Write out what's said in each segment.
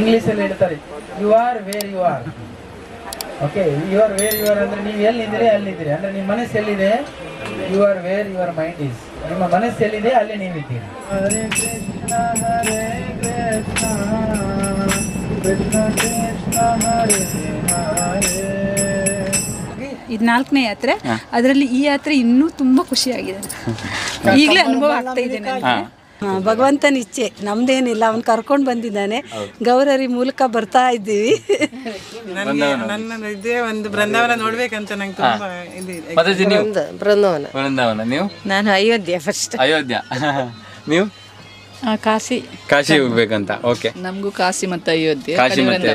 ಇಂಗ್ಲಿಷಲ್ಲಿ ಹೇಳ್ತಾರೆ you are where you are okay you are where you are ಅಂದ್ರೆ ನೀವು ಎಲ್ಲಿದ್ದೀರಿ ಅಲ್ಲಿದ್ದೀರಿ. ಅಂದ್ರೆ ನಿಮ್ಮ ಮನಸ್ಸು ಎಲ್ಲಿದೆ? You are where your mind is ನಿಮ್ಮ ಮನಸ್ಸು ಎಲ್ಲಿದೆ ಅಲ್ಲಿ ನೀವಿದ್ದೀರಿ. ಹರೇ ಕೃಷ್ಣ ಹರೇ ಕೃಷ್ಣ ಕೃಷ್ಣ ಕೃಷ್ಣ ಹರೇ ಹರೇ. ಇದು ನಾಲ್ಕನೇ ಯಾತ್ರೆ. ಅದರಲ್ಲಿ ಈ ಯಾತ್ರೆ ಇನ್ನೂ ತುಂಬಾ ಖುಷಿಯಾಗಿದೆ. ಈಗಲೇ ಅನುಭವ ಆಗ್ತಾ ಇದೆ ನನಗೆ. ಭಗವಂತನ ಇಚ್ಛೆ. ನಮ್ದೇನಿಲ್ಲ ಅವ್ನು ಕರ್ಕೊಂಡು ಬಂದಿದ್ದಾನೆ. ಗೌರರಿ ಮೂಲಕ ಬರ್ತಾ ಇದ್ದೀವಿ. ನನಗೆ ನನ್ನ ಇದೇ ಒಂದು ಬೃಂದಾವನ ನೋಡ್ಬೇಕಂತ ನಂಗೆ ತುಂಬಾ ಇದು ಇದೆ. ಮಾತಾಜಿ ನೀವು? ಬೃಂದಾವನ. ವೃಂದಾವನ ನೀವು? ನಾನು ಅಯೋಧ್ಯೆ ಫಸ್ಟ್ ಅಯೋಧ್ಯ. ನೀವು? ಕಾಶಿ. ಕಾಶಿ ಹೋಗ್ಬೇಕಂತ. ಓಕೆ ನಮಗೂ ಕಾಶಿ ಮತ್ತೆ ಅಯೋಧ್ಯೆ. ಕಾಶಿ ಮತ್ತೆ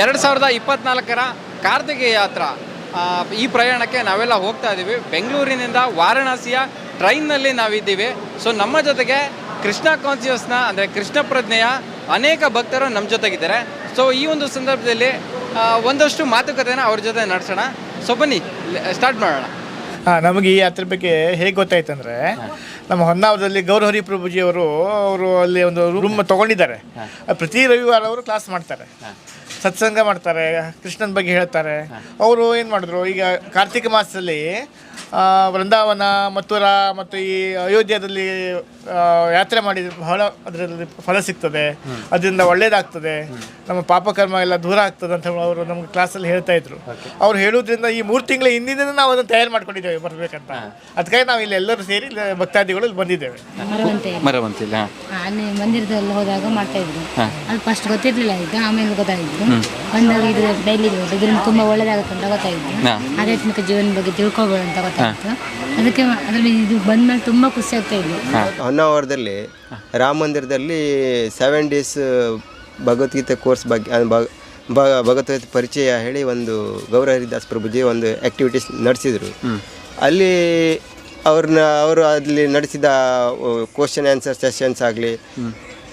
ಎರಡು ಸಾವಿರದ ಇಪ್ಪತ್ನಾಲ್ಕರ ಕಾರ್ತಿಕ ಯಾತ್ರಾ ಈ ಪ್ರಯಾಣಕ್ಕೆ ನಾವೆಲ್ಲ ಹೋಗ್ತಾ ಇದ್ದೀವಿ. ಬೆಂಗಳೂರಿನಿಂದ ವಾರಣಾಸಿಯ ಟ್ರೈನ್ನಲ್ಲಿ ನಾವಿದ್ದೀವಿ. ಸೊ ನಮ್ಮ ಜೊತೆಗೆ ಕೃಷ್ಣ ಕಾನ್ಸಿಯಸ್ನ ಅಂದರೆ ಕೃಷ್ಣ ಪ್ರಜ್ಞೆಯ ಅನೇಕ ಭಕ್ತರು ನಮ್ಮ ಜೊತೆಗಿದ್ದಾರೆ. ಸೊ ಈ ಒಂದು ಸಂದರ್ಭದಲ್ಲಿ ಒಂದಷ್ಟು ಮಾತುಕತೆನ ಅವ್ರ ಜೊತೆ ನಡೆಸೋಣ. ಸೊ ಬನ್ನಿ ಸ್ಟಾರ್ಟ್ ಮಾಡೋಣ. ಹಾಂ ನಮಗೆ ಈ ಯಾತ್ರೆ ಬಗ್ಗೆ ಹೇಗೆ ಗೊತ್ತಾಯ್ತಂದರೆ ನಮ್ಮ ಹೊನ್ನಾವರದಲ್ಲಿ ಗೌರಹರಿ ಪ್ರಭುಜಿಯವರು ಅವರು ಅವರು ಅಲ್ಲಿ ಒಂದು ರೂಮ್ ತಗೊಂಡಿದ್ದಾರೆ. ಪ್ರತಿ ರವಿವಾರ ಅವರು ಕ್ಲಾಸ್ ಮಾಡ್ತಾರೆ. ಸತ್ಸಂಗ ಮಾಡ್ತಾರೆ, ಕೃಷ್ಣನ ಬಗ್ಗೆ ಹೇಳ್ತಾರೆ. ಅವರು ಏನು ಮಾಡಿದ್ರು, ಈಗ ಕಾರ್ತಿಕ ಮಾಸದಲ್ಲಿ ವೃಂದಾವನ, ಮಥುರಾ ಮತ್ತು ಈ ಅಯೋಧ್ಯದಲ್ಲಿ ಯಾತ್ರೆ ಮಾಡಿದ್ರೆ ಬಹಳ ಅದರಲ್ಲಿ ಫಲ ಸಿಗ್ತದೆ. ಅದರಿಂದ ಒಳ್ಳೇದಾಗ್ತದೆ. ನಮ್ಮ ಪಾಪಕರ್ಮ ಎಲ್ಲ ದೂರ ಆಗ್ತದೆ ಅಂತ ಅವರು ನಮ್ಗೆ ಕ್ಲಾಸಲ್ಲಿ ಹೇಳ್ತಾ ಇದ್ರು. ಅವ್ರು ಹೇಳೋದ್ರಿಂದ ಈ ಮೂರು ತಿಂಗಳ ಹಿಂದಿನ ನಾವು ಅದನ್ನು ತಯಾರು ಮಾಡ್ಕೊಂಡಿದ್ದೇವೆ ಬರಬೇಕಂತ. ಅದಕ್ಕಾಗಿ ನಾವು ಇಲ್ಲಿ ಎಲ್ಲರೂ ಸೇರಿ ಭಕ್ತಾದಿಗಳು ಇಲ್ಲಿ ಬಂದಿದ್ದೇವೆ. ಮರವಂತೆ. ಮರವಂತಿಲ್ಲ. ಅಲ್ಲಿ ಮಂದಿರದಲ್ಲಿ ಹೋದಾಗ ಮಾಡ್ತಾ ಇದ್ರು. ಅದು ಫಸ್ಟ್ ಗೊತ್ತಿರ್ಲಿಲ್ಲ ಈಗ ಆಮೇಲೆ ಗೊತ್ತಾಗಿದ್ದು ಬಂದಾಗ ಇದು ಡೈಲಿ ಇದರಿಂದ ತುಂಬಾ ಒಳ್ಳೇದಾಗುತ್ತೆ ಅಂತ ಗೊತ್ತಾಗಿದ್ದು ಆಧ್ಯಾತ್ಮಿಕ ಜೀವನ ಬಗ್ಗೆ ತಿಳ್ಕೊಬೋದು ಅಂತ ಗೊತ್ತಾಯ್ತು. ಅದಕ್ಕೆ ಅದರಲ್ಲಿ ಇದು ಬಂದ್ಮೇಲೆ ತುಂಬಾ ಖುಷಿ ಆಗ್ತಾ ಇದ್ವಿ. ಹೊನ್ನಾವರದಲ್ಲಿ ರಾಮ ಮಂದಿರದಲ್ಲಿ ಸೆವೆನ್ ಡೇಸ್ ಭಗವದ್ಗೀತೆ ಕೋರ್ಸ್ ಬಗ್ಗೆ ಭಗವದ್ಗೀತೆ ಪರಿಚಯ ಹೇಳಿ ಒಂದು ಗೌರ ಹರಿದಾಸ್ ಪ್ರಭುಜಿ ಒಂದು ಆ್ಯಕ್ಟಿವಿಟೀಸ್ ನಡೆಸಿದರು. ಅಲ್ಲಿ ಅವ್ರನ್ನ ಅವರು ಅಲ್ಲಿ ನಡೆಸಿದ ಕ್ವಶನ್ ಆನ್ಸರ್ ಸೆಷನ್ಸ್ ಆಗಲಿ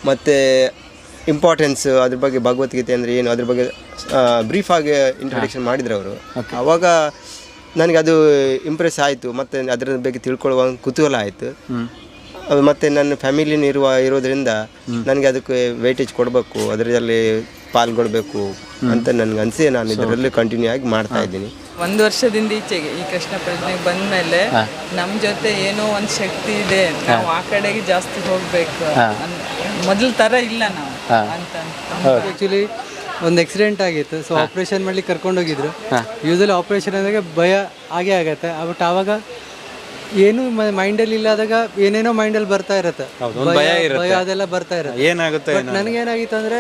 ಮತ್ತು ಇಂಪಾರ್ಟೆನ್ಸ್ ಅದ್ರ ಬಗ್ಗೆ ಭಗವದ್ಗೀತೆ ಅಂದರೆ ಏನು ಅದ್ರ ಬಗ್ಗೆ ಬ್ರೀಫಾಗಿ ಇಂಟ್ರೊಡಕ್ಷನ್ ಮಾಡಿದ್ರು ಅವರು. ಅವಾಗ ನನಗೆ ಅದು ಇಂಪ್ರೆಸ್ ಆಯಿತು ಮತ್ತು ಅದರ ಬಗ್ಗೆ ತಿಳ್ಕೊಳ್ಳುವ ಕುತೂಹಲ ಆಯಿತು. ಮತ್ತೆ ನನ್ನ ಫ್ಯಾಮಿಲಿನ ಇರುವ ಇರೋದ್ರಿಂದ ನನಗೆ ಅದಕ್ಕೆ ವೇಟೇಜ್ ಕೊಡಬೇಕು ಅದರಲ್ಲಿ ಪಾಲ್ಗೊಳ್ಬೇಕು ಅಂತ ನನಗೆ ಅನಿಸಿ ನಾನು ಇದರಲ್ಲಿ ಕಂಟಿನ್ಯೂ ಆಗಿ ಮಾಡ್ತಾ ಇದ್ದೀನಿ. ಒಂದು ವರ್ಷದಿಂದ ಈಚೆಗೆ ಈ ಕೃಷ್ಣ ಪ್ರಜ್ಞೆಗೆ ಬಂದ್ಮೇಲೆ ನಮ್ ಜೊತೆ ಏನೋ ಒಂದ್ ಶಕ್ತಿ ಇದೆ ನಾವು ಆ ಕಡೆಗೆ ಜಾಸ್ತಿ ಹೋಗ್ಬೇಕು ಮೊದಲ ತರ ಇಲ್ಲ ನಾವು ಅಂತ ಆ್ಯಕ್ಚುಲಿ ಒಂದು ಆಕ್ಸಿಡೆಂಟ್ ಆಗಿತ್ತು. ಸೊ ಆಪ್ರೇಷನ್ ಮಾಡ್ಲಿಕ್ಕೆ ಕರ್ಕೊಂಡೋಗಿದ್ರು ಯೂಸಲಿ ಆಪ್ರೇಷನ್ ಅಂದಾಗ ಭಯ ಆಗೇ ಆಗತ್ತೆ. ಬಟ್ ಆವಾಗ ಏನು ಮೈಂಡಲ್ಲಿ ಇಲ್ಲದಾಗ ಏನೇನೋ ಮೈಂಡಲ್ಲಿ ಬರ್ತಾ ಇರತ್ತೆ. ಭಯ ಭಯ ಅದೆಲ್ಲ ಬರ್ತಾ ಇರತ್ತೆ. ಏನಾಗುತ್ತೆ ನನಗೇನಾಗಿತ್ತು ಅಂದ್ರೆ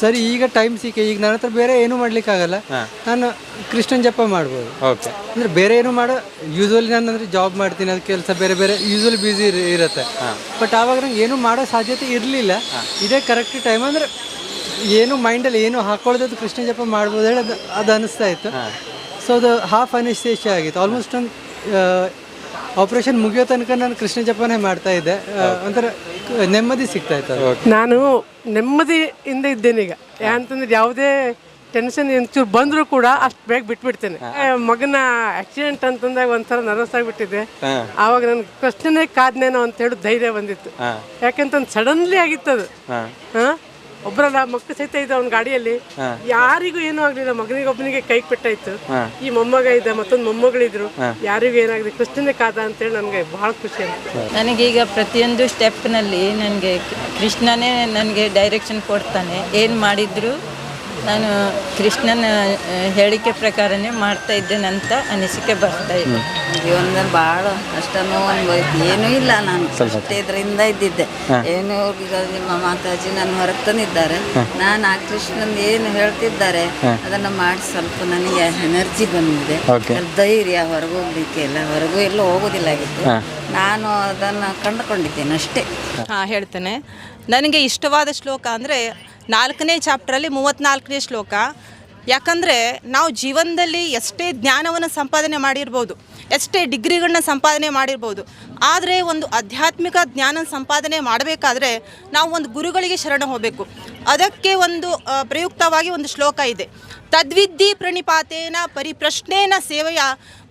ಸರಿ ಈಗ ಟೈಮ್ ಸಿಕ್ಕೆ ಈಗ ನನ್ನ ಹತ್ರ ಬೇರೆ ಏನು ಮಾಡ್ಲಿಕ್ಕೆ ಆಗಲ್ಲ ನಾನು ಕೃಷ್ಣನ್ ಜಪ ಮಾಡ್ಬೋದು. ಅಂದ್ರೆ ಬೇರೆ ಏನು ಮಾಡೋ ಯೂಸ್ವಲಿ ನಾನು ಅಂದ್ರೆ ಜಾಬ್ ಮಾಡ್ತೀನಿ ಅದು ಕೆಲಸ ಬೇರೆ ಬೇರೆ ಯೂಸ್ವಲಿ ಬ್ಯುಸಿ ಇರುತ್ತೆ. ಬಟ್ ಆವಾಗ ನಂಗೆ ಏನು ಮಾಡೋ ಸಾಧ್ಯತೆ ಇರಲಿಲ್ಲ. ಇದೇ ಕರೆಕ್ಟ್ ಟೈಮ್ ಅಂದ್ರೆ ಏನು ಮೈಂಡಲ್ಲಿ ಏನು ಹಾಕೊಳ್ಳೋದು ಕೃಷ್ಣ ಜಪ ಮಾಡ್ಬೋದು ಹೇಳಿ ಅದು ಅದು ಅನಿಸ್ತಾ ಇತ್ತು. ಸೊ ಅದು ಹಾಫ್ ಅನಿಸ್ತೇಷ ಆಗಿತ್ತು. ಆಲ್ಮೋಸ್ಟ್ ಒಂದು ಆಪ್ರೇಷನ್ ಮುಗಿಯೋ ತನಕ ನಾನು ಕೃಷ್ಣ ಜಪನೇ ಮಾಡ್ತಾ ಇದ್ದೆ. ಒಂಥರ ನೆಮ್ಮದಿ ಸಿಗ್ತಾ ಇತ್ತು. ನಾನು ನೆಮ್ಮದಿಯಿಂದ ಇದ್ದೇನೆ ಈಗ. ಯಾಂತಂದ್ರೆ ಯಾವುದೇ ಟೆನ್ಷನ್ ಒಂಚೂರು ಬಂದರೂ ಕೂಡ ಅಷ್ಟು ಬೇಗ ಬಿಟ್ಬಿಡ್ತೇನೆ. ಮಗನ ಆಕ್ಸಿಡೆಂಟ್ ಅಂತಂದಾಗ ಒಂಥರ ನರ್ವಸ್ ಆಗಿಬಿಟ್ಟಿದೆ ಆವಾಗ ನನ್ಗೆ ಕೃಷ್ಣನೇ ಕಾದ್ನೇನೋ ಅಂತ ಹೇಳಿ ಧೈರ್ಯ ಬಂದಿತ್ತು. ಯಾಕಂತಂದು ಸಡನ್ಲಿ ಆಗಿತ್ತು ಅದು. ಹಾ? ಒಬ್ಬರಲ್ಲ ಮಕ್ಕಳು ಸಹಿತ ಇದ್ದ ಅವ್ನ ಗಾಡಿಯಲ್ಲಿ ಯಾರಿಗೂ ಏನೂ ಆಗ್ಲಿಲ್ಲ. ಮಗನಿಗೆ ಒಬ್ಬನಿಗೆ ಕೈ ಪೆಟ್ಟಾಯ್ತು ಈ ಮೊಮ್ಮಗ ಇದ್ದ ಮತ್ತೊಂದು ಮೊಮ್ಮಗಳಿದ್ರು. ಯಾರಿಗೂ ಏನಾಗಿದೆ ಕೃಷ್ಣನೇ ಕಾದ ಅಂತೇಳಿ ನನಗೆ ಬಹಳ ಖುಷಿ ಆಯ್ತು. ನನಗೀಗ ಪ್ರತಿಯೊಂದು ಸ್ಟೆಪ್ನಲ್ಲಿ ನನಗೆ ಕೃಷ್ಣನೇ ನನಗೆ ಡೈರೆಕ್ಷನ್ ಕೊಡ್ತಾನೆ. ಏನು ಮಾಡಿದ್ರು ನಾನು ಕೃಷ್ಣನ ಹೇಳಿಕೆ ಪ್ರಕಾರನೇ ಮಾಡ್ತಾ ಇದ್ದೇನಂತ ಅನಿಸಿಕೆ ಬರ್ತಾ ಇದೆ. ಜೀವನದಲ್ಲಿ ಭಾಳ ಕಷ್ಟ ನೋವು ಅನುಭವಿಸಿ ಏನೂ ಇಲ್ಲ ನಾನು ಅಷ್ಟೇ ಇದರಿಂದ ಇದ್ದಿದ್ದೆ. ಏನು ಈಗ ನಿಮ್ಮ ಮಾತಾಜಿ ನನ್ನ ಹೊರಗೆ ತಂದಿದ್ದಾರೆ. ನಾನು ಆ ಕೃಷ್ಣನ್ ಏನು ಹೇಳ್ತಿದ್ದಾರೆ ಅದನ್ನು ಮಾಡಿ ಸ್ವಲ್ಪ ನನಗೆ ಎನರ್ಜಿ ಬಂದಿದೆ. ಧೈರ್ಯ ಹೊರಗೆ ಹೋಗ್ಲಿಕ್ಕೆ ಇಲ್ಲ ಹೊರಗೂ ಎಲ್ಲೂ ಹೋಗೋದಿಲ್ಲ ಆಗಿತ್ತು. ನಾನು ಅದನ್ನು ಕಂಡುಕೊಂಡಿದ್ದೇನೆ ಅಷ್ಟೇ. ಹಾಂ ಹೇಳ್ತೇನೆ. ನನಗೆ ಇಷ್ಟವಾದ ಶ್ಲೋಕ ಅಂದರೆ ನಾಲ್ಕನೇ ಚಾಪ್ಟ್ರಲ್ಲಿ ಮೂವತ್ತ್ನಾಲ್ಕನೇ ಶ್ಲೋಕ. ಯಾಕಂದರೆ ನಾವು ಜೀವನದಲ್ಲಿ ಎಷ್ಟೇ ಜ್ಞಾನವನ್ನು ಸಂಪಾದನೆ ಮಾಡಿರ್ಬೋದು, ಎಷ್ಟೇ ಡಿಗ್ರಿಗಳನ್ನ ಸಂಪಾದನೆ ಮಾಡಿರ್ಬೋದು, ಆದರೆ ಒಂದು ಆಧ್ಯಾತ್ಮಿಕ ಜ್ಞಾನ ಸಂಪಾದನೆ ಮಾಡಬೇಕಾದ್ರೆ ನಾವು ಒಂದು ಗುರುಗಳಿಗೆ ಶರಣ ಹೋಗಬೇಕು. ಅದಕ್ಕೆ ಒಂದು ಪ್ರಯುಕ್ತವಾಗಿ ಒಂದು ಶ್ಲೋಕ ಇದೆ. ತದ್ವಿದ್ಧಿ ಪ್ರಣಿಪಾತೇನ ಪರಿಪ್ರಶ್ನೇನ ಸೇವೆಯ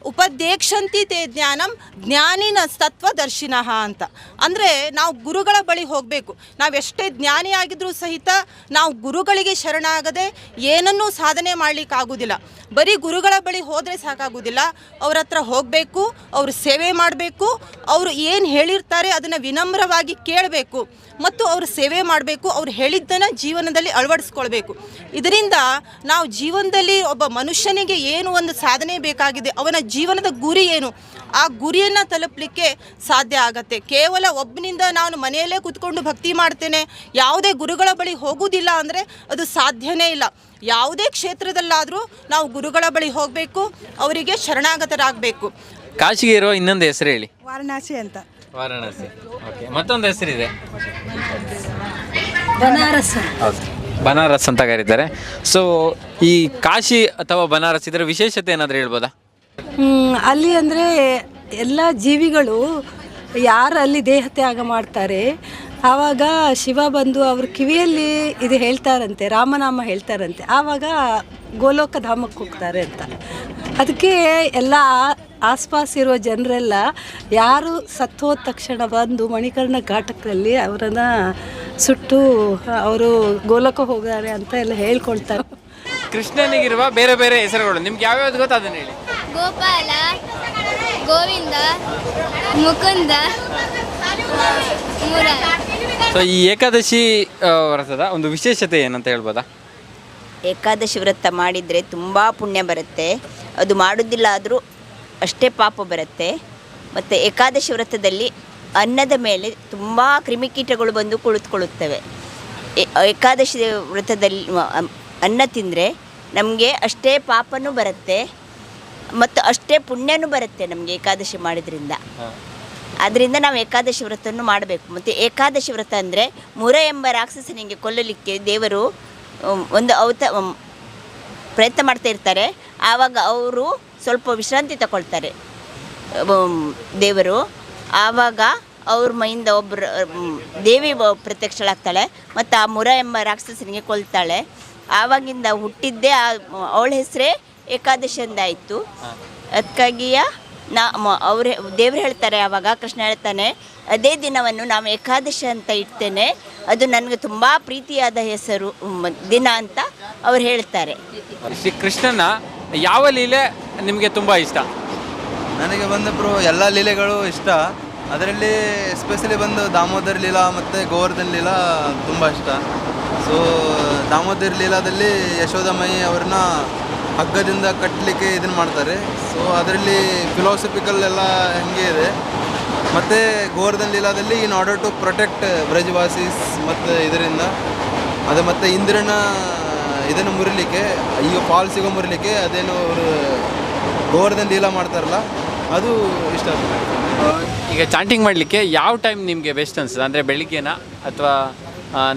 ಉಪದೇಕ್ಷಂತಿ ತೇ ಜ್ಞಾನಂ ಜ್ಞಾನಿನ ತತ್ವದರ್ಶಿನಃ ಅಂತ. ಅಂದರೆ ನಾವು ಗುರುಗಳ ಬಳಿ ಹೋಗಬೇಕು. ನಾವು ಎಷ್ಟೇ ಜ್ಞಾನಿ ಸಹಿತ ನಾವು ಗುರುಗಳಿಗೆ ಶರಣಾಗದೆ ಏನನ್ನೂ ಸಾಧನೆ ಮಾಡಲಿಕ್ಕಾಗೋದಿಲ್ಲ. ಬರೀ ಗುರುಗಳ ಬಳಿ ಹೋದರೆ ಸಾಕಾಗೋದಿಲ್ಲ ಅವ್ರ ಹತ್ರ ಹೋಗಬೇಕು, ಅವರು ಸೇವೆ ಮಾಡಬೇಕು, ಅವರು ಏನು ಹೇಳಿರ್ತಾರೆ ಅದನ್ನು ವಿನಮ್ರವಾಗಿ ಕೇಳಬೇಕು. ಮತ್ತು ಅವರು ಸೇವೆ ಮಾಡಬೇಕು, ಅವ್ರು ಹೇಳಿದ್ದನ್ನು ಜೀವನದಲ್ಲಿ ಅಳವಡಿಸ್ಕೊಳ್ಬೇಕು. ಇದರಿಂದ ನಾವು ಜೀವನದಲ್ಲಿ ಒಬ್ಬ ಮನುಷ್ಯನಿಗೆ ಏನು ಒಂದು ಸಾಧನೆ ಬೇಕಾಗಿದೆ, ಅವನ ಜೀವನದ ಗುರಿ ಏನು, ಆ ಗುರಿಯನ್ನು ತಲುಪಲಿಕ್ಕೆ ಸಾಧ್ಯ ಆಗತ್ತೆ. ಕೇವಲ ಒಬ್ಬನಿಂದ ನಾನು ಮನೆಯಲ್ಲೇ ಕೂತ್ಕೊಂಡು ಭಕ್ತಿ ಮಾಡ್ತೇನೆ, ಯಾವುದೇ ಗುರುಗಳ ಬಳಿ ಹೋಗುವುದಿಲ್ಲ ಅಂದರೆ ಅದು ಸಾಧ್ಯನೇ ಇಲ್ಲ. ಯಾವುದೇ ಕ್ಷೇತ್ರದಲ್ಲಾದರೂ ನಾವು ಗುರುಗಳ ಬಳಿ ಹೋಗಬೇಕು ಅವರಿಗೆ ಶರಣಾಗತರಾಗಬೇಕು. ಕಾಶಿಗೆ ಇರೋ ಇನ್ನೊಂದು ಹೆಸರು ಹೇಳಿ. ವಾರಣಾಸಿ ಅಂತ. ವಾರಣಾಸಿ. ಓಕೆ ಮತ್ತೊಂದು ಹೆಸರಿದೆ ಬನಾರಸ್. ಹೌದು ಬನಾರಸ್ ಅಂತ ಕರೀತಾರೆ. ಸೊ ಈ ಕಾಶಿ ಅಥವಾ ಬನಾರಸ್ ಇದರ ವಿಶೇಷತೆ ಏನಾದರೂ ಹೇಳ್ಬೋದಾ? ಅಲ್ಲಿ ಅಂದರೆ ಎಲ್ಲ ಜೀವಿಗಳು ಯಾರು ಅಲ್ಲಿ ದೇಹ ತ್ಯಾಗ ಮಾಡ್ತಾರೆ ಆವಾಗ ಶಿವ ಬಂದು ಅವ್ರ ಕಿವಿಯಲ್ಲಿ ಇದು ಹೇಳ್ತಾರಂತೆ ರಾಮನಾಮ ಹೇಳ್ತಾರಂತೆ. ಆವಾಗ ಗೋಲೋಕ ಧಾಮಕ್ಕೆ ಹೋಗ್ತಾರೆ ಅಂತ. ಅದಕ್ಕೆ ಎಲ್ಲ ಆಸ್ಪಾಸ್ ಇರುವ ಜನರೆಲ್ಲ ಯಾರು ಸತ್ತೋದ ತಕ್ಷಣ ಬಂದು ಮಣಿಕರ್ಣ ಘಾಟಕದಲ್ಲಿ ಅವರನ್ನು ಸುಟ್ಟು ಅವರು ಗೋಲಕ್ಕೆ ಹೋಗಾರೆ ಅಂತ ಎಲ್ಲ ಹೇಳ್ಕೊಳ್ತಾರೆ. ಕೃಷ್ಣನಿಗಿರುವ ಬೇರೆ ಬೇರೆ ಹೆಸರುಗಳು ನಿಮ್ಗೆ ಯಾವ್ಯಾವ್ದು ಗೊತ್ತಾ ಅದನ್ನ ಹೇಳಿ? ಗೋಪಾಲ ಗೋವಿಂದ ಮುಕುಂದ ಸೊ ಈ ಏಕಾದಶಿ ಆ, ವ್ರತದ ಒಂದು ವಿಶೇಷತೆ ಏನಂತ ಹೇಳ್ಬೋದಾ? ಏಕಾದಶಿ ವ್ರತ ಮಾಡಿದರೆ ತುಂಬ ಪುಣ್ಯ ಬರುತ್ತೆ. ಅದು ಮಾಡೋದಿಲ್ಲ ಆದರೂ ಅಷ್ಟೇ ಪಾಪ ಬರುತ್ತೆ. ಮತ್ತು ಏಕಾದಶಿ ವ್ರತದಲ್ಲಿ ಅನ್ನದ ಮೇಲೆ ತುಂಬ ಕ್ರಿಮಿಕೀಟಗಳು ಬಂದು ಕುಳಿತುಕೊಳ್ಳುತ್ತವೆ. ಏ- ಏಕಾದಶಿ ವ್ರತದಲ್ಲಿ ಮ- ಅಮ್- ಅನ್ನ ತಿಂದರೆ ನಮಗೆ ಅಷ್ಟೇ ಪಾಪನೂ ಬರುತ್ತೆ. ಮತ್ತು ಅಷ್ಟೇ ಪುಣ್ಯನೂ ಬರುತ್ತೆ ನಮಗೆ ಏಕಾದಶಿ ಮಾಡಿದ್ರಿಂದ. ಅದರಿಂದ ನಾವು ಏಕಾದಶಿ ವ್ರತವನ್ನು ಮಾಡಬೇಕು. ಮತ್ತು ಏಕಾದಶಿ ವ್ರತ ಅಂದರೆ ಮುರ ಎಂಬ ರಾಕ್ಷಸನಿಗೆ ಕೊಲ್ಲಲಿಕ್ಕೆ ದೇವರು ಒಂದು ಅವತ ಪ್ರಯತ್ನ ಮಾಡ್ತಾ ಇರ್ತಾರೆ. ಆವಾಗ ಅವರು ಸ್ವಲ್ಪ ವಿಶ್ರಾಂತಿ ತಗೊಳ್ತಾರೆ ದೇವರು. ಆವಾಗ ಅವ್ರ ಮೈಯಿಂದ ಒಬ್ಬರು ದೇವಿ ಪ್ರತ್ಯಕ್ಷಳಾಗ್ತಾಳೆ. ಮತ್ತು ಆ ಮುರ ಎಂಬ ರಾಕ್ಷಸನಿಗೆ ಕೊಲ್ತಾಳೆ. ಆವಾಗಿಂದ ಹುಟ್ಟಿದ್ದೇ ಅವಳ ಹೆಸರೇ ಏಕಾದಶಿ ಅಂದಾಯಿತು. ಅದಕ್ಕಾಗಿಯ ನಾ ಅವ್ರು ದೇವ್ರು ಹೇಳ್ತಾರೆ ಆವಾಗ ಕೃಷ್ಣ ಹೇಳ್ತಾನೆ ಅದೇ ದಿನವನ್ನು ನಾವು ಏಕಾದಶಿ ಅಂತ ಇಡ್ತೇನೆ. ಅದು ನನಗೆ ತುಂಬ ಪ್ರೀತಿಯಾದ ಹೆಸರು ದಿನ ಅಂತ ಅವ್ರು ಹೇಳ್ತಾರೆ. ಶ್ರೀ ಕೃಷ್ಣನ ಯಾವ ಲೀಲೆ ನಿಮಗೆ ತುಂಬ ಇಷ್ಟ? ನನಗೆ ಬಂದು ಬ್ರೋ ಎಲ್ಲ ಲೀಲೆಗಳು ಇಷ್ಟ. ಅದರಲ್ಲಿ ಎಸ್ಪೆಷಲಿ ಬಂದು ದಾಮೋದರ್ ಲೀಲಾ ಮತ್ತು ಗೋವರ್ಧನ್ ಲೀಲಾ ತುಂಬ ಇಷ್ಟ. ಸೊ ದಾಮೋದರ್ ಲೀಲಾದಲ್ಲಿ ಯಶೋಧಮಯಿ ಅವ್ರನ್ನ ಹಗ್ಗದಿಂದ ಕಟ್ಟಲಿಕ್ಕೆ ಇದನ್ನು ಮಾಡ್ತಾರೆ. ಸೊ ಅದರಲ್ಲಿ ಫಿಲಾಸಫಿಕಲ್ ಎಲ್ಲ ಹೆಂಗೆ ಇದೆ. ಮತ್ತು Govardhan ಲೀಲಾದಲ್ಲಿ in order to protect Brajavasis ಮತ್ತು ಇದರಿಂದ, ಅದು ಮತ್ತು ಇಂದ್ರನ ಇದನ್ನು ಮುರಿಲಿಕ್ಕೆ, ಈಗ ಫಾಲ್ಸಿಗೆ ಮುರಿಲಿಕ್ಕೆ ಅದೇನು ಅವರು ಗೋವರ್ಧನ್ ಲೀಲಾ ಮಾಡ್ತಾರಲ್ಲ, ಅದು ಇಷ್ಟ ಆಗ್ತದೆ. ಈಗ ಚಾಂಟಿಂಗ್ ಮಾಡಲಿಕ್ಕೆ ಯಾವ ಟೈಮ್ ನಿಮಗೆ ಬೆಸ್ಟ್ ಅನ್ಸುತ್ತೆ? ಅಂದರೆ ಬೆಳಿಗ್ಗೆನಾ ಅಥವಾ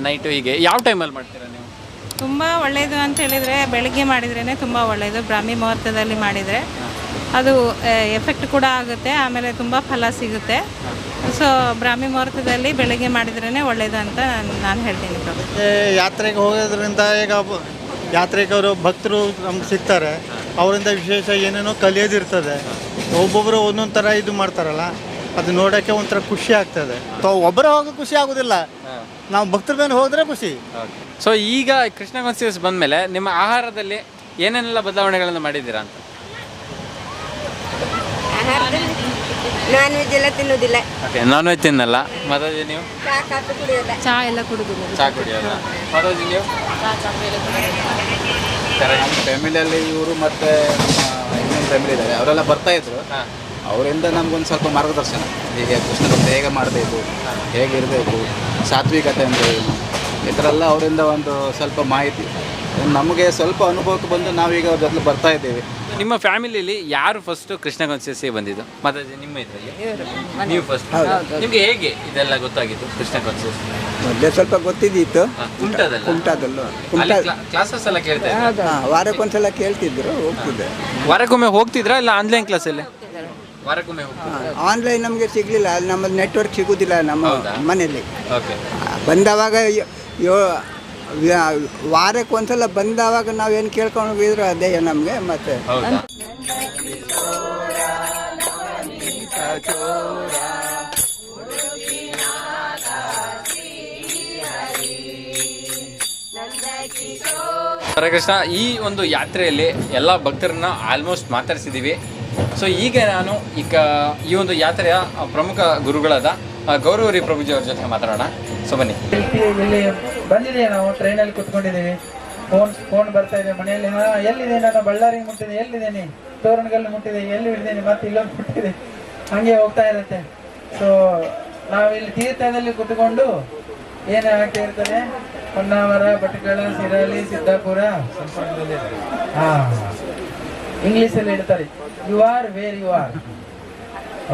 ನೈಟು ಹೀಗೆ? ಯಾವ ಟೈಮಲ್ಲಿ ಮಾಡ್ತೀರಾ? ತುಂಬ ಒಳ್ಳೆಯದು ಅಂತ ಹೇಳಿದರೆ ಬೆಳಗ್ಗೆ ಮಾಡಿದ್ರೇ ತುಂಬ ಒಳ್ಳೆಯದು ಬ್ರಾಹ್ಮಿ ಮುಹೂರ್ತದಲ್ಲಿ ಮಾಡಿದರೆ ಅದು ಎಫೆಕ್ಟ್ ಕೂಡ ಆಗುತ್ತೆ, ಆಮೇಲೆ ತುಂಬ ಫಲ ಸಿಗುತ್ತೆ. ಸೊ ಬ್ರಾಹ್ಮಿ ಮುಹೂರ್ತದಲ್ಲಿ ಬೆಳಗ್ಗೆ ಮಾಡಿದ್ರೇ ಒಳ್ಳೆಯದು ಅಂತ ನಾನು ಹೇಳ್ತೀನಿ ಯಾತ್ರೆಗೆ ಹೋಗೋದ್ರಿಂದ ಈಗ ಯಾತ್ರಿಕರು ಭಕ್ತರು ನಮ್ಗೆ ಸಿಗ್ತಾರೆ. ಅವರಿಂದ ವಿಶೇಷ ಏನೇನೋ ಕಲಿಯೋದಿರ್ತದೆ. ಒಬ್ಬೊಬ್ಬರು ಒಂದೊಂದು ಥರ ಇದು ಮಾಡ್ತಾರಲ್ಲ. ಅದು ನೋಡೋಕ್ಕೆ ಒಂಥರ ಖುಷಿ ಆಗ್ತದೆ. ಒಬ್ಬರೇ ಹೋಗೋ ಖುಷಿ ಆಗೋದಿಲ್ಲ. ನಾವು ಭಕ್ತರ ಮೇಲೆ ಹೋದ್ರೆ ಖುಷಿ. ಸೊ ಈಗ ಕೃಷ್ಣ ಕಾನ್ಸಿಯಸ್ ಬಂದ್ಮೇಲೆ ನಿಮ್ಮ ಆಹಾರದಲ್ಲಿ ಏನೇನೆಲ್ಲ ಬದಲಾವಣೆಗಳನ್ನು ಮಾಡಿದ್ದೀರಾ ಅಂತ? ನಾನ್ ವೆಜ್ ಎಲ್ಲ ತಿನ್ನೋದಿಲ್ಲ. ಓಕೆ ನಾನ್ ವೆಜ್ ತಿನ್ನಲ್ಲ. ಮಾತಾಜಿ ನೀವು. ಚಾ ಕಾಫಿ ಕುಡಿಯೋಲ್ಲ ಚಾ ಎಲ್ಲ ಕುಡಿದಿಲ್ಲ ಚಾ ಕುಡಿಯೋಲ್ಲ ಮಾತಾಜಿ ನೀವು. ನಮ್ಮ ಫ್ಯಾಮಿಲಿಯಲ್ಲಿ ಇವರು ಮತ್ತೆ ಇನ್ನೊಂದು ಫ್ಯಾಮಿಲಿ ಇದ್ದಾರೆ. ಅವರೆಲ್ಲ ಬರ್ತಾ ಇದ್ರು. ಅವರಿಂದ ನಮಗೊಂದು ಸ್ವಲ್ಪ ಮಾರ್ಗದರ್ಶನ. ಹೀಗೆ ಕೃಷ್ಣ ಹೇಗೆ ಮಾಡಬೇಕು ಹೇಗೆ ಇರಬೇಕು ಸಾತ್ವಿಕತೆ ಅಂದರೆ ಏನು ಈ ಥರ ಎಲ್ಲ ಅವರಿಂದ ಒಂದು ಸ್ವಲ್ಪ ಮಾಹಿತಿ. ನಮಗೆ ಸ್ವಲ್ಪ ಅನುಭವಕ್ಕೆ ಬಂದು ನಾವೀಗ ಅವ್ರ ಜೊತೆ ಬರ್ತಾ ಇದ್ದೇವೆ. ನಿಮ್ಮ ಫ್ಯಾಮಿಲಿಯಲ್ಲಿ ಯಾರು ಫಸ್ಟ್ ಕೃಷ್ಣ ಕಾನ್ಸಿಯಸ್ ಬಂದಿದ್ದು? ಮಾತಾಜಿ ನಿಮ್ಮ ಇದ್ರಲ್ಲಿ ನೀವು ಫಸ್ಟ್ ನಿಮಗೆ ಹೇಗೆ ಇದೆಲ್ಲ ಗೊತ್ತಾಗಿತ್ತು ಕೃಷ್ಣ ಕಾನ್ಸಿಯಸ್ ಮೊದಲೇ ಸ್ವಲ್ಪ ಗೊತ್ತಿದ್ದಿತ್ತು. ಅಲ್ಲಿ ಕ್ಲಾಸಸ್ ಎಲ್ಲ ಕೇಳ್ತಾ ವಾರಕ್ಕೊಂದ್ಸಲ ಕೇಳ್ತಿದ್ರು ಹೋಗ್ತಿದ್ದೆ. ವಾರಕ್ಕೊಮ್ಮೆ ಹೋಗ್ತಿದ್ರಾ ಇಲ್ಲ ಆನ್ಲೈನ್ ಕ್ಲಾಸಲ್ಲಿ ವಾರಕ್ಕೊಮ್ಮೆ? ಆನ್ಲೈನ್ ನಮಗೆ ಸಿಗಲಿಲ್ಲ ಅಲ್ಲಿ ನಮ್ಮದು ನೆಟ್ವರ್ಕ್ ಸಿಗೋದಿಲ್ಲ ನಮ್ಮ ಮನೆಯಲ್ಲಿ. ಓಕೆ ಬಂದವಾಗ ಯ- ಯೋ ವ್ಯ- ವಾರಕ್ಕೆ ಒಂದ್ಸಲ ಬಂದವಾಗ ನಾವೇನು ಕೇಳ್ಕೊಂಡು ಹೋಗಿದ್ರು ಅದೇ ನಮಗೆ ಮತ್ತೆ ಹರೇ ಕೃಷ್ಣ ಈ ಒಂದು ಯಾತ್ರೆಯಲ್ಲಿ ಎಲ್ಲ ಭಕ್ತರನ್ನ ಆಲ್ಮೋಸ್ಟ್ ಮಾತಾಡಿಸಿದ್ದೀವಿ ಸೊ ಈಗ ನಾನು ಈಗ ಈ ಒಂದು ಯಾತ್ರೆಯ ಪ್ರಮುಖ ಗುರುಗಳಾದ ಆ, ಗೌರವರಿ ಪ್ರಭುಜಿ ಅವ್ರ ಜೊತೆ ಮಾತಾಡೋಣ. ಸೊ ಬನ್ನಿ. ಇಲ್ಲಿ ಬಂದಿದೆ. ನಾವು ಟ್ರೈನಲ್ಲಿ ಕುತ್ಕೊಂಡಿದ್ದೀವಿ. ಫೋನ್ ಫೋನ್ ಬರ್ತಾ ಇದೆ ಮನೆಯಲ್ಲಿ. ಹಾ ಎಲ್ಲಿದೆ? ನಾನು ಬಳ್ಳಾರಿಗೆ ಮುಟ್ಟಿದೆ. ಎಲ್ಲಿದ್ದೇನೆ? ತೋರಣಗಲ್ಲಿ ಮುಟ್ಟಿದೆ. ಎಲ್ಲಿ ಹಿಡಿದೇನೆ ಮತ್ತೆ ಇಲ್ಲೊಂದು ಮುಟ್ಟಿದೆ. ಹಂಗೆ ಹೋಗ್ತಾ ಇರುತ್ತೆ. ಸೊ ನಾವಿಲ್ಲಿ ತೀರ್ಥದಲ್ಲಿ ಕುತ್ಕೊಂಡು ಏನು ಆಗ್ತಾ ಇರ್ತದೆ? ಹೊನ್ನಾವರ ಭಟ್ಕಳ ಸಿರಾಲಿ ಸಿದ್ದಾಪುರ. ಹಾ. ಇಂಗ್ಲೀಷಲ್ಲಿ ಹೇಳ್ತಾರೆ you are where you are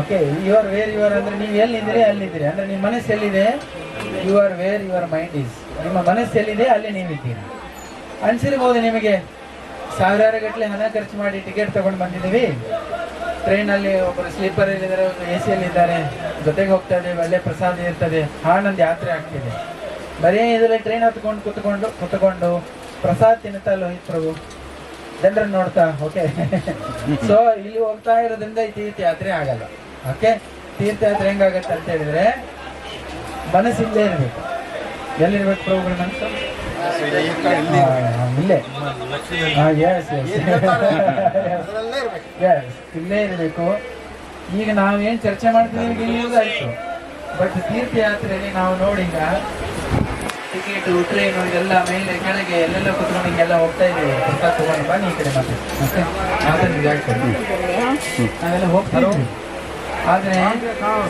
okay you are where you are ಅಂದ್ರೆ ನೀವು ಎಲ್ಲಿದ್ದೀರಿ, ಅಲ್ಲಿದ್ದೀರಿ. ಅಂದ್ರೆ ನಿಮ್ಮ ಮನಸ್ಸು ಎಲ್ಲಿದೆ? You are where your mind is ನಿಮ್ಮ ಮನಸ್ಸು ಎಲ್ಲಿದೆ, ಅಲ್ಲಿ ನೀವಿದ್ದೀರಿ. ಅನಿಸಿರ್ಬೋದು ನಿಮಗೆ. ಸಾವಿರಾರು ಗಟ್ಟಲೆ ಹಣ ಖರ್ಚು ಮಾಡಿ ಟಿಕೆಟ್ ತಗೊಂಡು ಬಂದಿದ್ದೀವಿ. ಟ್ರೈನಲ್ಲಿ ಒಬ್ಬರು ಸ್ಲೀಪರ್ ಇದ್ದಾರೆ ಒಂದು ಎ ಸಿಯಲ್ಲಿ ಇದ್ದಾರೆ. ಜೊತೆಗೆ ಹೋಗ್ತಾ ಇದ್ದೇವೆ ಒಳ್ಳೆ ಪ್ರಸಾದ ಇರ್ತದೆ, ಆನಂದ್ ಯಾತ್ರೆ ಆಗ್ತಿದೆ. ಬರೀ ಇದರಲ್ಲಿ ಟ್ರೈನ್ ಹತ್ಕೊಂಡು ಕುತ್ಕೊಂಡು ಕುತ್ಕೊಂಡು ಪ್ರಸಾದ ತಿನ್ನುತ್ತಾ ಲೋಹಿತ್ ಪ್ರಭು. ಜನರನ್ನ ನೋಡ್ತಾ ಓಕೆ ಸೊ ಇಲ್ಲಿ ಹೋಗ್ತಾ ಇರೋದ್ರಿಂದ ಈ ತೀರ್ಥಯಾತ್ರೆ ಆಗಲ್ಲ. ಓಕೆ ತೀರ್ಥಯಾತ್ರೆ ಹೆಂಗಾಗತ್ತೆ ಅಂತ ಹೇಳಿದ್ರೆ ಮನಸ್ಸು ಇರಬೇಕು. ಇರ್ಬೇಕು ಎಲ್ಲಿರ್ಬೇಕು ಪ್ರಭುಗಳ ಅಂತ ಇಲ್ಲೇ. ಇಲ್ಲೇ ಇರಬೇಕು. ಈಗ ನಾವೇನ್ ಚರ್ಚೆ ಮಾಡ್ತೀವಿ ಆಯ್ತು. ಬಟ್ ತೀರ್ಥಯಾತ್ರೆಯಲ್ಲಿ ನಾವು ನೋಡಿ ಈಗ ಟಿಕೆಟ್ ಟ್ರೈನು ಎಲ್ಲ ಮೇಲೆ ಕೆಳಗೆ ಎಲ್ಲೆಲ್ಲ ಕುತ್ಕೊಂಡು ಹಿಂಗೆಲ್ಲ ಹೋಗ್ತಾ ಇದ್ದೀವಿ. ಸ್ವಲ್ಪ ತಗೊಂಡು ಬನ್ನಿ ಈ ಕಡೆ ಮತ್ತೆ? ಮತ್ತೆ ಜಾಗ ಕೊಡಿ. ನಾವೆಲ್ಲ ಹೋಗ್ತಾರೋ ಆದರೆ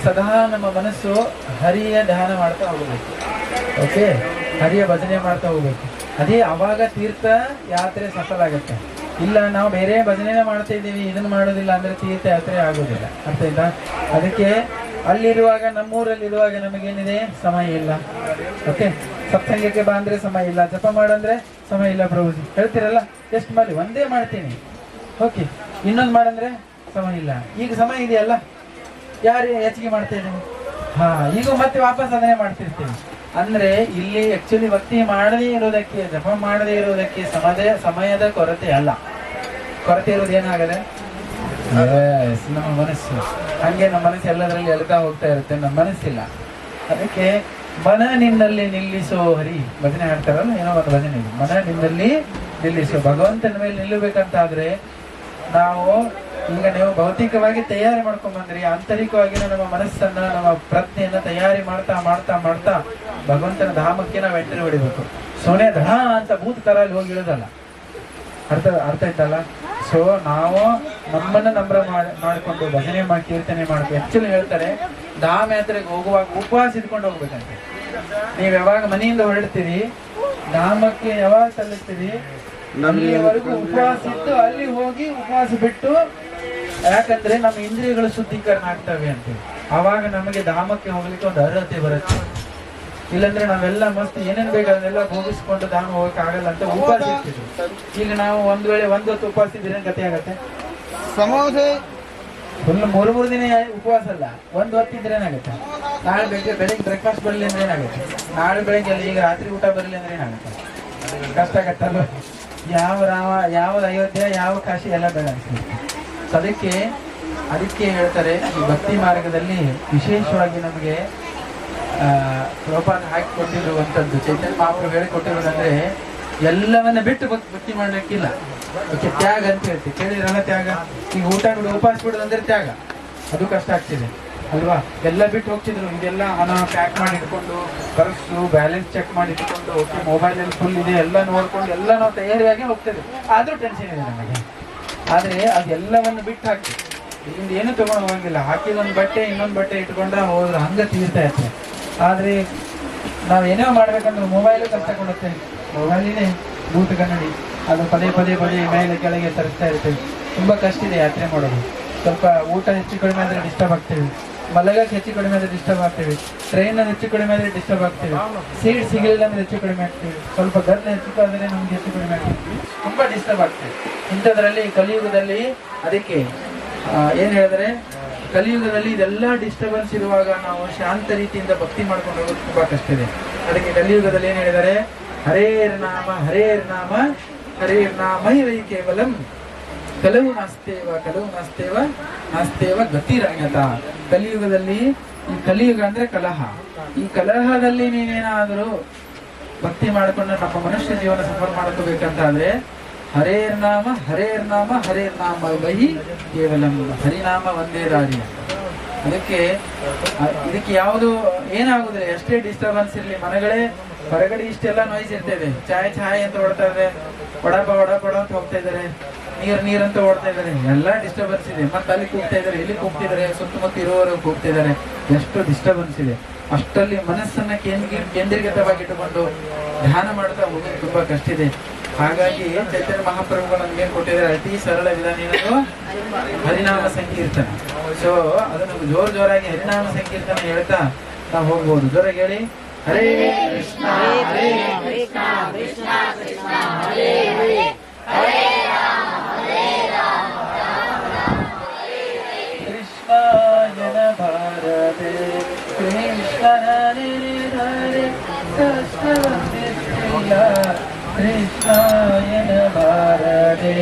ಸದಾ ನಮ್ಮ ಮನಸ್ಸು ಹರಿಯ ಧ್ಯಾನ ಮಾಡ್ತಾ ಹೋಗ್ಬೇಕು. ಓಕೆ? ಹರಿಯ ಭಜನೆ ಮಾಡ್ತಾ ಹೋಗ್ಬೇಕು. ಅದೇ ಅವಾಗ ತೀರ್ಥ ಯಾತ್ರೆ ಸಫಲ ಆಗುತ್ತೆ. ಇಲ್ಲ, ನಾವು ಬೇರೆ ಭಜನೆ ಮಾಡ್ತಾ ಇದ್ದೀವಿ, ಇದನ್ನು ಮಾಡೋದಿಲ್ಲ ಅಂದರೆ ತೀರ್ಥ ಯಾತ್ರೆ ಆಗೋದಿಲ್ಲ. ಅರ್ಥ ಇಲ್ಲ ಅದಕ್ಕೆ ಅಲ್ಲಿರುವಾಗ, ನಮ್ಮೂರಲ್ಲಿರುವಾಗ ನಮಗೇನಿದೆ? ಸಮಯ ಇಲ್ಲ. ಓಕೆ? ಸತ್ಸಂಗಕ್ಕೆ ಬಾ ಅಂದ್ರೆ ಸಮಯ ಇಲ್ಲ. ಜಪ ಮಾಡಂದ್ರೆ ಸಮಯ ಇಲ್ಲ ಪ್ರಭುಜಿ. ಹೇಳ್ತೀರಲ್ಲ? ಎಷ್ಟು ಮಾಡಿ ಒಂದೇ ಮಾಡ್ತೀನಿ. ಓಕೆ. ಇನ್ನೊಂದು ಮಾಡಂದ್ರೆ ಸಮಯ ಇಲ್ಲ. ಈಗ ಸಮಯ ಇದೆಯಲ್ಲ? ಯಾರು ಹೆಚ್ಚಿಗೆ ಮಾಡ್ತಾ ಹಾ ಈಗ ಮತ್ತೆ ವಾಪಸ್ ಅದನ್ನೇ ಮಾಡ್ತಿರ್ತೀನಿ. ಅಂದ್ರೆ ಇಲ್ಲಿ ಆಕ್ಚುಲಿ ಭಕ್ತಿ ಮಾಡದೇ ಇರೋದಕ್ಕೆ ಜಪ ಮಾಡದೇ ಇರೋದಕ್ಕೆ ಸಮದ ಸಮಯದ ಕೊರತೆ ಅಲ್ಲ. ಕೊರತೆ ಇರೋದು ಏನಾಗದೆ? ನಮ್ಮ ಮನಸ್ಸು. ಹಂಗೆ ನಮ್ಮ ಮನಸ್ಸು ಎಲ್ಲದರಲ್ಲಿ ಎಳ್ತಾ ಹೋಗ್ತಾ ಇರುತ್ತೆ ನಮ್ಮ ಮನಸ್ಸಿಲ್ಲ. ಅದಕ್ಕೆ ಮನ ನಿನ್ನಲ್ಲಿ ನಿಲ್ಲಿಸೋ ಹರಿ. ಭಜನೆ ಹಾಡ್ತಾರಲ್ಲ, ಏನೋ ಒಂದು ಭಜನೆ ಇದೆ. ಮನ ನಿನ್ನಲ್ಲಿ ನಿಲ್ಲಿಸೋ. ಭಗವಂತನ ಮೇಲೆ ನಿಲ್ಲಬೇಕಂತಾದ್ರೆ ನಾವು ಈಗ ನೀವು ಭೌತಿಕವಾಗಿ ತಯಾರಿ ಮಾಡ್ಕೊಂಡ್ ಬಂದ್ರಿ ಆಂತರಿಕವಾಗಿ ನಮ್ಮ ಮನಸ್ಸನ್ನ, ನಮ್ಮ ಪ್ರಜ್ಞೆಯನ್ನ ತಯಾರಿ ಮಾಡ್ತಾ ಮಾಡ್ತಾ ಮಾಡ್ತಾ ಭಗವಂತನ ಧಾಮಕ್ಕೆ ನಾವು ಎಂಟ್ರಿ ಹೊಡಿಬೇಕು. ಸೋನೆ ಧಾ ಅಂತ ಭೂತ ತರ ಅಲ್ಲಿ ಹೋಗಿ ಇಳಿದಲ್ಲ ಅರ್ಥ ಅರ್ಥ ಆಯ್ತಲ್ಲ? ಸೊ ನಾವು ನಮ್ಮನ್ನ ನಂಬರ ಮಾಡಿಕೊಂಡು ಭಜನೆ ಮಾಡಿ, ಕೀರ್ತನೆ ಮಾಡಬೇಕು ಆ್ಯಕ್ಚುಲಿ ಹೇಳ್ತಾರೆ, ಧಾಮ ಯಾತ್ರೆಗೆ ಹೋಗುವಾಗ ಉಪವಾಸ ಇದ್ಕೊಂಡು ಹೋಗ್ಬೇಕಂತೆ. ನೀವು ಯಾವಾಗ ಮನೆಯಿಂದ ಹೊರಡ್ತೀರಿ, ಧಾಮಕ್ಕೆ ಯಾವಾಗ ತಲುಪ್ತೀರಿ, ಅಲ್ಲಿವರೆಗೂ ಉಪವಾಸ ಇತ್ತು ಅಲ್ಲಿ ಹೋಗಿ ಉಪವಾಸ ಬಿಟ್ಟು, ಯಾಕಂದ್ರೆ ನಮ್ಮ ಇಂದ್ರಿಯಗಳು ಶುದ್ಧೀಕರಣ ಆಗ್ತವೆ ಅಂತ. ಅವಾಗ ನಮಗೆ ಧಾಮಕ್ಕೆ ಹೋಗ್ಲಿಕ್ಕೆ ಒಂದು ಅರ್ಹತೆ ಬರುತ್ತೆ. ಇಲ್ಲಂದ್ರೆ ನಾವೆಲ್ಲ ಮಸ್ತ್ ಏನೇನ್ ಬೇಕು ಅದನ್ನೆಲ್ಲ ಭೋಗಿಸ್ಕೊಂಡು ದಾನ ಹೋಗಕ್ ಆಗಲ್ಲ ಅಂತ ಉಪವಾಸ ಇರ್ತೀವಿ. ಈಗ ನಾವು ಒಂದ್ ವೇಳೆ ಒಂದ್ ಹೊತ್ತು ಉಪವಾಸ ಇದ್ರೆ ಗತಿ ಆಗತ್ತೆ? ಫುಲ್ ಮೂರು ಮೂರು ದಿನ ಉಪವಾಸ ಅಲ್ಲ. ಒಂದ್ ಹೊತ್ತಿದ್ರೆ ಏನಾಗುತ್ತೆ? ನಾಳೆ ಬೆಳಿಗ್ಗೆ ಬೆಳಿಗ್ಗೆ ಬ್ರೇಕ್ಫಾಸ್ಟ್ ಬರಲಿ ಅಂದ್ರೆ ಏನಾಗುತ್ತೆ? ನಾಳೆ ಬೆಳಿಗ್ಗೆ ಅಲ್ಲಿ ಈಗ ರಾತ್ರಿ ಊಟ ಬರಲಿ ಅಂದ್ರೆ ಏನಾಗುತ್ತೆ? ಕಷ್ಟ ಆಗತ್ತಲ್ಲ ಯಾವ ರಾಮ ಯಾವ ಅಯೋಧ್ಯೆ ಯಾವ ಕಾಶಿ ಎಲ್ಲ ಬೇಡ ಅದಕ್ಕೆ ಅದಕ್ಕೆ ಹೇಳ್ತಾರೆ ಈ ಭಕ್ತಿ ಮಾರ್ಗದಲ್ಲಿ ವಿಶೇಷವಾಗಿ ನಮಗೆ ಆ, ಹಾಕಿ ಹಾಕಿಕೊಟ್ಟಿರುವಂತದ್ದು ಚೈತನ್ಯ ಮಹಾಪ್ರಭು ಹೇಳಿಕೊಟ್ಟಿರೋದಂದ್ರೆ ಎಲ್ಲವನ್ನ ಬಿಟ್ಟು ಭಕ್- ಭಕ್ತಿ ಮಾಡ್ಲಿಕ್ಕಿಲ್ಲ ಓಕೆ ತ್ಯಾಗ ಅಂತ ಹೇಳ್ತೀವಿ. ಕೇಳಿದ್ರಲ್ಲ ತ್ಯಾಗ? ಈಗ ಊಟ ಬಿಡು ಉಪವಾಸ ಬಿಡೋದಂದ್ರೆ ತ್ಯಾಗ. ಅದು ಕಷ್ಟ ಆಗ್ತಿದೆ. ಅಲ್ವಾ? ಎಲ್ಲ ಬಿಟ್ಟು ಹೋಗ್ತಿದ್ರು. ಇದೆಲ್ಲ ಹಣ ಪ್ಯಾಕ್ ಮಾಡಿ ಇಟ್ಕೊಂಡು ಪರ್ಸು ಬ್ಯಾಲೆನ್ಸ್ ಚೆಕ್ ಮಾಡಿ ಇಟ್ಕೊಂಡು ಓಕೆ ಮೊಬೈಲಲ್ಲಿ ಫುಲ್ ಇದೆ ಎಲ್ಲ ನೋಡ್ಕೊಂಡು ಎಲ್ಲ ನಾವು ತಯಾರಿಯಾಗಿ ಹೋಗ್ತೇವೆ ಆದರೂ ಟೆನ್ಷನ್ ಇದೆ ನಮಗೆ. ಆದರೆ ಅದೆಲ್ಲವನ್ನು ಬಿಟ್ಟು ಹಾಕಿ. ಇಲ್ಲಿಂದ ಏನು ತಗೊಂಡು ಹೋಗಂಗಿಲ್ಲ. ಹಾಕಿದ ಒಂದು ಬಟ್ಟೆ ಇನ್ನೊಂದು ಬಟ್ಟೆ ಇಟ್ಕೊಂಡ ಹೋದ್ರೆ ಹಂಗೆ ತೀರ್ತಾ ಇರ್ತದೆ ಆದರೆ ನಾವು ಏನೇ ಮಾಡ್ಬೇಕಂದ್ರೆ ಮೊಬೈಲು ಕಷ್ಟ ಕೊಡುತ್ತೆ ಮೊಬೈಲಿನೇ ಬೂತ್ ಕನ್ನಡಿ. ಅದು ಪದೇ ಪದೇ ಪದೇ ಮೇಲೆ ಕೆಳಗೆ ತರಿಸ್ತಾ ಇರ್ತೇವೆ. ತುಂಬ ಕಷ್ಟ ಇದೆ ಯಾತ್ರೆ ಮಾಡೋದು. ಸ್ವಲ್ಪ ಊಟ ಹೆಚ್ಚು ಕಡಿಮೆ ಆದರೆ ಡಿಸ್ಟರ್ಬ್ ಆಗ್ತೇವೆ. ಮಲಗಕ್ಕೆ ಹೆಚ್ಚು ಕಡಿಮೆ ಆದರೆ ಡಿಸ್ಟರ್ಬ್ ಆಗ್ತೇವೆ. ಟ್ರೈನ್ ಹೆಚ್ಚು ಕಡಿಮೆ ಆದರೆ ಡಿಸ್ಟರ್ಬ್ ಆಗ್ತೇವೆ. ಸೀಟ್ ಸಿಗಲಿಲ್ಲ ಅಂದ್ರೆ ಹೆಚ್ಚು ಕಡಿಮೆ ಆಗ್ತೇವೆ. ಸ್ವಲ್ಪ ಗದ್ದೆ ಹೆಚ್ಚು ಆದರೆ ನಮ್ಗೆ ಹೆಚ್ಚು ಕಡಿಮೆ ಆಗ್ತೇವೆ. ತುಂಬ ಡಿಸ್ಟರ್ಬ್ ಆಗ್ತೇವೆ. ಇಂಥದ್ರಲ್ಲಿ, ಕಲಿಯುಗದಲ್ಲಿ ಅದಕ್ಕೆ ಏನು ಹೇಳಿದ್ರೆ ಕಲಿಯುಗದಲ್ಲಿ ಇದೆಲ್ಲ ಡಿಸ್ಟರ್ಬೆನ್ಸ್ ಇರುವಾಗ ನಾವು ಶಾಂತ ರೀತಿಯಿಂದ ಭಕ್ತಿ ಮಾಡ್ಕೊಂಡು ಹೋಗೋದು ತುಂಬಾ ಕಷ್ಟ ಇದೆ. ಅದಕ್ಕೆ ಕಲಿಯುಗದಲ್ಲಿ ಏನು ಹೇಳಿದ್ದಾರೆ? ಹರೇರ್ ನಾಮ ಹರೇರ್ ನಾಮ ಹರೇರ್ ನಾಮೈವೈ ಕೇವಲಂ. ಕಲವು ನಾಸ್ತೇವ ಕಲವು ನಾಸ್ತೇವ ನಾಸ್ತೇವ ಗತಿರಂಗತ. ಕಲಿಯುಗದಲ್ಲಿ ಈ ಕಲಿಯುಗ ಅಂದ್ರೆ ಕಲಹ. ಈ ಕಲಹದಲ್ಲಿ ನೀನೇನಾದರೂ ಭಕ್ತಿ ಮಾಡಿಕೊಂಡು ನಮ್ಮ ಮನುಷ್ಯ ಜೀವನ ಸಫರ್ ಮಾಡ್ಕೋಬೇಕಂತಾದ್ರೆ ಹರೇರ್ ನಾಮ, ಹರೇರ್ ನಾಮ ಹರೇರ್ ನಾಮ ಬಹಿ ಕೇವಲ ಹರಿನಾಮ ಒಂದೇ ದಾರಿ ಅದಕ್ಕೆ ಇದಕ್ಕೆ ಯಾವುದು ಏನಾಗುದಿಲ್ಲ, ಎಷ್ಟೇ ಡಿಸ್ಟರ್ಬೆನ್ಸ್ ಇರಲಿ, ಮನೆಗಳೇ, ಹೊರಗಡೆ ಇಷ್ಟೆಲ್ಲ ನಾಯ್ಸ್ ಇರ್ತೇವೆ ಚಾಯ್ ಚಾಯ್ ಅಂತ ಓಡ್ತಾ ಇದೆ. ಒಡಪ ಒಡಪ ಅಂತ ಹೋಗ್ತಾ ಇದ್ದಾರೆ. ನೀರ್ ನೀರ್ ಅಂತ ಓಡ್ತಾ ಇದ್ದಾರೆ. ಎಲ್ಲ ಡಿಸ್ಟರ್ಬೆನ್ಸ್ ಇದೆ. ಮತ್ತೆ ಅಲ್ಲಿ ಕೂಗ್ತಾ ಇದ್ದಾರೆ, ಇಲ್ಲಿ ಕೂಗ್ತಿದ್ದಾರೆ ಸುತ್ತಮುತ್ತ ಇರುವವರು ಕೂಗ್ತಾ ಇದ್ದಾರೆ. ಎಷ್ಟು ಡಿಸ್ಟರ್ಬೆನ್ಸ್ ಇದೆ. ಅಷ್ಟರಲ್ಲಿ ಮನಸ್ಸನ್ನ ಕೇಂದ್ರ ಕೇಂದ್ರೀಕೃತವಾಗಿಟ್ಟುಕೊಂಡು ಧ್ಯಾನ ಮಾಡ್ತಾ ಹೋಗೋದು ತುಂಬಾ ಕಷ್ಟ ಇದೆ. ಹಾಗಾಗಿ ಚೈತನ್ಯ ಮಹಾಪ್ರಭುಗಳು ನಮ್ಗೆ ಏನ್ ಅತಿ ಸರಳ ವಿಧಾನ ಏನದು? ಹರಿನಾಮ ಸಂಕೀರ್ತನ. ಸೊ ಅದು ನಮ್ಗೆ ಜೋರ್ ಜೋರಾಗಿ ಹರಿನಾಮ ಸಂಕೀರ್ತನ ಹೇಳ್ತಾ ನಾವು ಹೋಗ್ಬೋದು. ಜೋರಾಗಿ ಹೇಳಿ. ಹರೇ ಕೃಷ್ಣ ಹರೇ ಕೃಷ್ಣ ಕೃಷ್ಣ ಕೃಷ್ಣ ಕೃಷ್ಣ ಹರೇ ಕೃಷ್ಣ ಕೃಷ್ಣಾಯನ ಭಾರತೆ